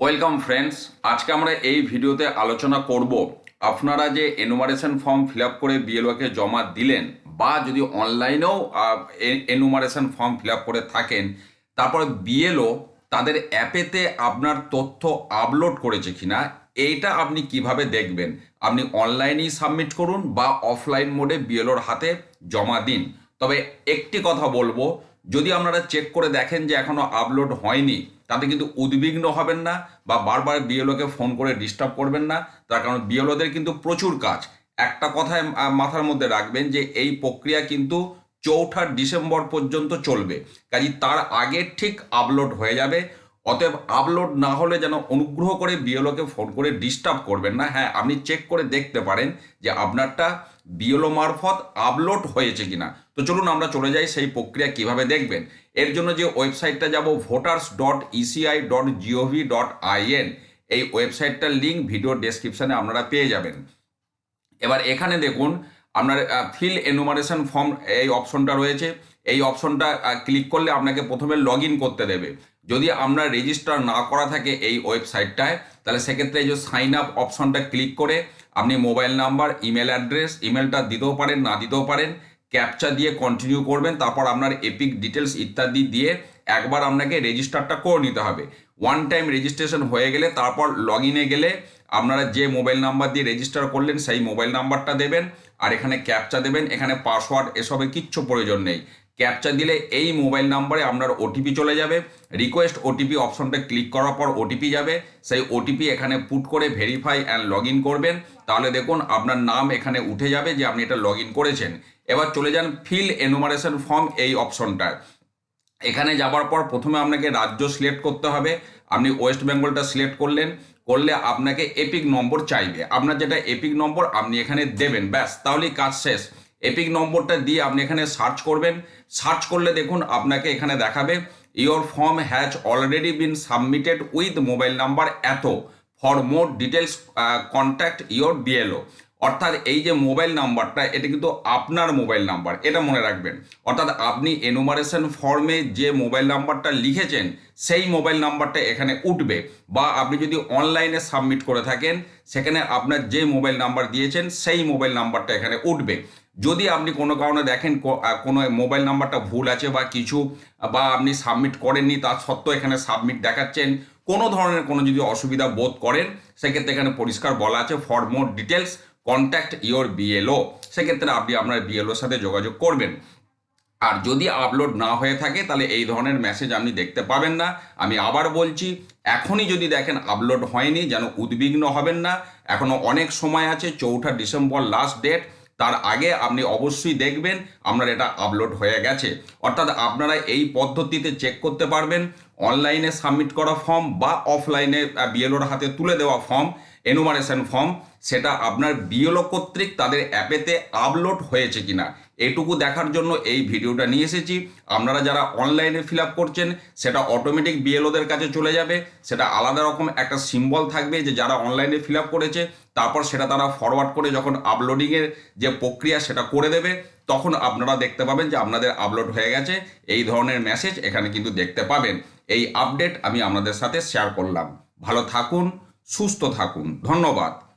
Welcome friends আজকে আমরা এই ভিডিওতে আলোচনা করব আপনারা যে এনুমারেশন ফর্ম ফিল আপ করে বিএলওকে জমা দিলেন বা যদি অনলাইনেও এনুমারেশন ফর্ম ফিল আপ করে থাকেন, তারপর বিএলও তাদের অ্যাপেতে আপনার তথ্য আপলোড করেছে কিনা, এইটা আপনি কীভাবে দেখবেন? আপনি অনলাইনেই সাবমিট করুন বা অফলাইন মোডে বিএলওর হাতে জমা দিন। তবে একটি কথা বলব, যদি আপনারা চেক করে দেখেন যে এখনও আপলোড হয়নি তাতে কিন্তু উদ্বিগ্ন হবেন না বা বারবার বিএলওকে ফোন করে ডিস্টার্ব করবেন না। তার কারণ বিএলওদের কিন্তু প্রচুর কাজ। একটা কথায় মাথার মধ্যে রাখবেন যে এই প্রক্রিয়া কিন্তু চৌঠা ডিসেম্বর পর্যন্ত চলবে। কাজে তার আগে ঠিক আপলোড হয়ে যাবে। অতএব আপলোড না হলে যেন অনুগ্রহ করে বিএলওকে ফোন করে ডিস্টার্ব করবেন না। হ্যাঁ আপনি চেক করে দেখতে পারেন যে আপনারটা বিএলও মারফত আপলোড হয়েছে কিনা। তো চলুন আমরা চলে যাই সেই প্রক্রিয়া কীভাবে দেখবেন। এর জন্য যে ওয়েবসাইটটা যাব voters dot ECI dot GOV dot IN এই ওয়েবসাইটটার লিঙ্ক ভিডিও ডেসক্রিপশনে আপনারা পেয়ে যাবেন। এবার এখানে দেখুন, আপনার ফিল এনুমারেশন ফর্ম এই অপশনটা রয়েছে। এই অপশনটা ক্লিক করলে আপনাকে প্রথমে লগ করতে দেবে। যদি আপনার রেজিস্টার না করা থাকে এই ওয়েবসাইটটায় তাহলে সেক্ষেত্রে এই যে সাইন আপ অপশনটা ক্লিক করে আপনি মোবাইল নাম্বার ইমেল অ্যাড্রেস ইমেলটা দিতেও পারেন, না দিতেও পারেন ক্যাপচা দিয়ে কন্টিনিউ করবেন, তারপর আপনার এপিক ডিটেলস ইত্যাদি দিয়ে একবার আপনাকে রেজিস্টারটা করে নিতে হবে। ওয়ান টাইম রেজিস্ট্রেশন হয়ে গেলে, তারপর লগ গেলে আপনারা যে মোবাইল নাম্বার দিয়ে রেজিস্টার করলেন, সেই মোবাইল নাম্বারটা দেবেন, আর এখানে ক্যাপচা দেবেন, এখানে পাসওয়ার্ড এসবের কিচ্ছু প্রয়োজন নেই। ক্যাপচা দিলে এই মোবাইল নাম্বারে আপনার ওটিপি চলে যাবে। রিকোয়েস্ট ওটিপি অপশনটা ক্লিক করার পর ওটিপি যাবে। সেই ওটিপি এখানে পুট করে ভেরিফাই অ্যান্ড লগ করবেন। তাহলে দেখুন আপনার নাম এখানে উঠে যাবে যে আপনি এটা লগ করেছেন। এবার চলে যান ফিল এনুমারেশন ফর্ম এই অপশনটায়। এখানে যাবার পর প্রথমে আপনাকে রাজ্য সিলেক্ট করতে হবে। আপনি ওয়েস্ট বেঙ্গলটা সিলেক্ট করলেন। করলে আপনাকে এপিক নম্বর চাইবে। আপনার যেটা এপিক নম্বর আপনি এখানে দেবেন। ব্যাস, তাহলেই কাজ শেষ। এপিক নম্বরটা দিয়ে আপনি এখানে সার্চ করবেন। সার্চ করলে দেখুন আপনাকে এখানে দেখাবে your form has already been submitted with mobile number এত। For more details contact your BLO অর্থাৎ এই যে মোবাইল নাম্বারটা, এটা কিন্তু আপনার মোবাইল নাম্বার, এটা মনে রাখবেন। অর্থাৎ আপনি এনুমারেশন ফর্মে যে মোবাইল নাম্বারটা লিখেছেন, সেই মোবাইল নাম্বারটা এখানে উঠবে। বা আপনি যদি অনলাইনে সাবমিট করে থাকেন, সেখানে আপনার যে মোবাইল নাম্বার দিয়েছেন, সেই মোবাইল নাম্বারটা এখানে উঠবে। যদি আপনি কোনো কারণে দেখেন কোনো মোবাইল নাম্বারটা ভুল আছে বা কিছু, বা আপনি সাবমিট করেননি তার সত্ত্বেও এখানে সাবমিট দেখাচ্ছেন, কোনো ধরনের কোনো যদি অসুবিধা বোধ করেন, সেক্ষেত্রে এখানে পরিষ্কার বলা আছে for more details contact your BLO সেক্ষেত্রে আপনি আপনার বিএলওর সাথে যোগাযোগ করবেন। আর যদি আপলোড না হয়ে থাকে, তাহলে এই ধরনের মেসেজ আপনি দেখতে পাবেন না। আমি আবার বলছি, এখনই যদি দেখেন আপলোড হয়নি, যেন উদ্বিগ্ন হবেন না। এখনও অনেক সময় আছে, চৌঠা ডিসেম্বর লাস্ট ডেট তার আগে আপনি অবশ্যই দেখবেন, আপনার এটা আপলোড হয়ে গেছে। অর্থাৎ আপনারা এই পদ্ধতিতে চেক করতে পারবেন অনলাইনে সাবমিট করা ফর্ম বা অফলাইনে বিএলওর হাতে তুলে দেওয়া ফর্ম এনুমারেশন ফর্ম সেটা আপনার বিএলও কর্তৃক তাদের অ্যাপেতে আপলোড হয়েছে কিনা। এটুকু দেখার জন্য এই ভিডিওটা নিয়ে এসেছি। আপনারা যারা অনলাইনে ফিল করছেন, সেটা অটোমেটিক বিএলওদের কাছে চলে যাবে। সেটা আলাদা রকম একটা সিম্বল থাকবে যে যারা অনলাইনে ফিল করেছে, তারপর সেটা তারা ফরওয়ার্ড করে যখন আপলোডিংয়ের যে প্রক্রিয়া সেটা করে দেবে, তখন আপনারা দেখতে পাবেন যে আপনাদের আপলোড হয়ে গেছে। এই ধরনের মেসেজ এখানে কিন্তু দেখতে পাবেন। এই আপডেট আমি আপনাদের সাথে শেয়ার করলাম। ভালো থাকুন। সুস্থ থাকুন। ধন্যবাদ।